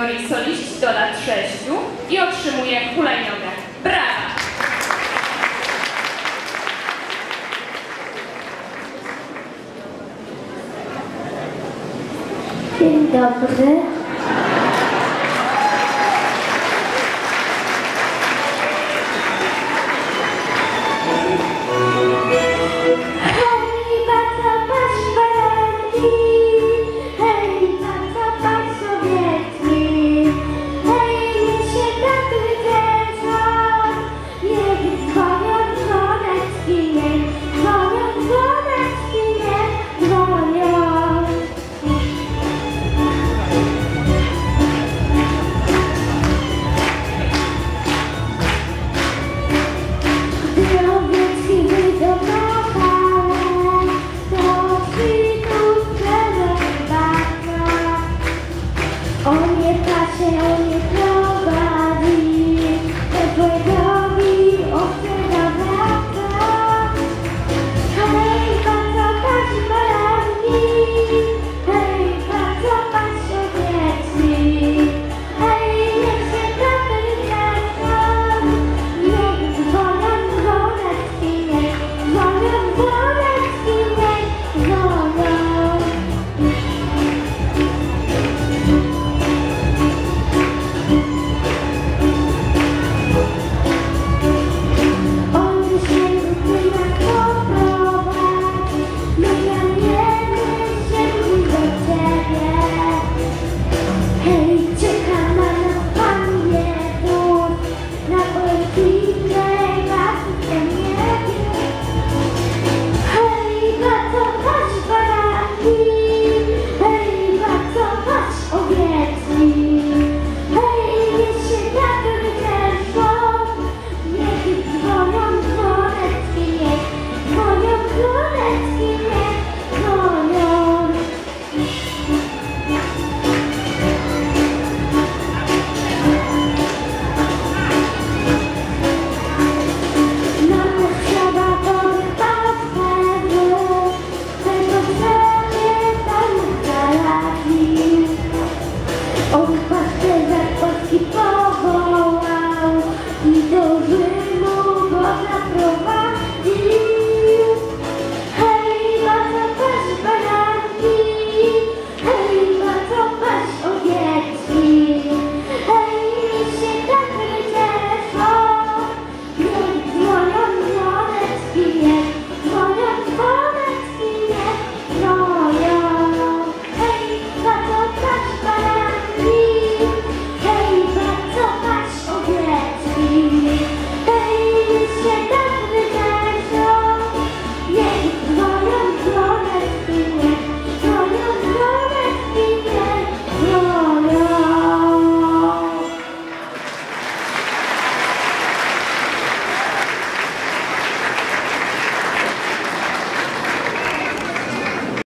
Soliść do lat 6 i otrzymuje hulajnogę. Brawa! Dzień dobry. say